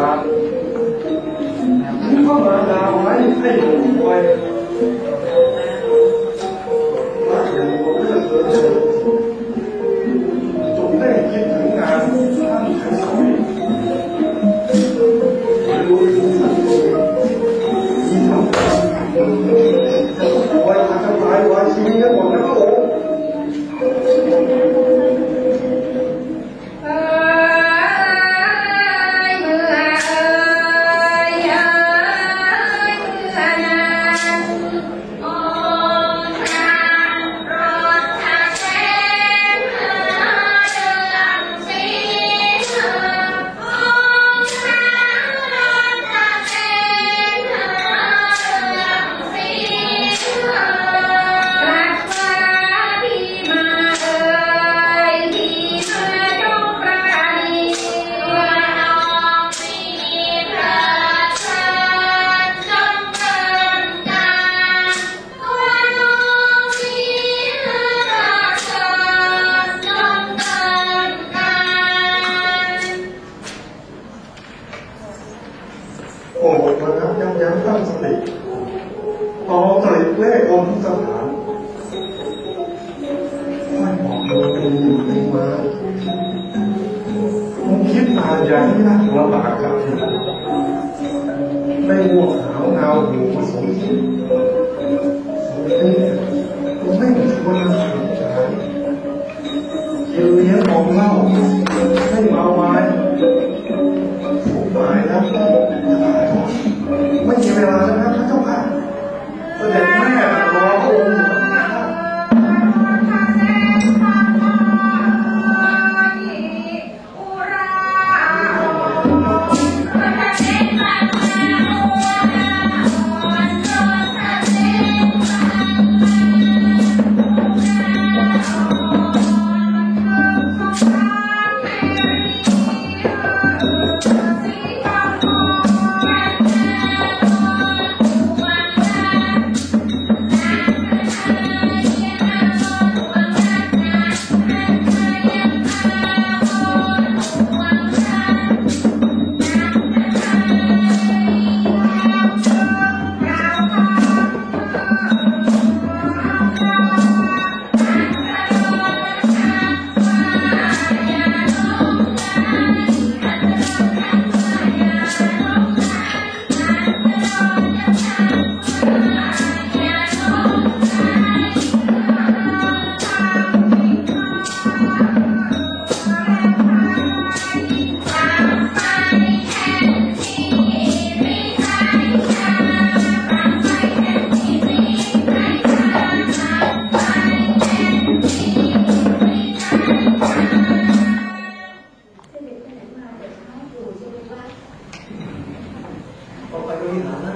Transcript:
他，他们呢，我们也太不乖了。而且我们的合作总在跟云南他们谈商业，很多人经常在国外，他们来玩，今天我们。 โอ้โหมาครับยังยังตั้งสติต่อสติเลของค์สถานค่บอกโดนดูอยู่ในมาผมคิดนานอย่างนี้นะลำบากกับที่ได้ง่วงหาวเงาหูมาสมที่สมที่ผมไม่ชวนมาสนใจกินเลี้ยงของเล้าให้เมาไม้ผมหมายแล้วที่จะ เวลาแล้วนะพระเจ้าค่ะเสด็จแม่รอพระองค์ 거의 많아.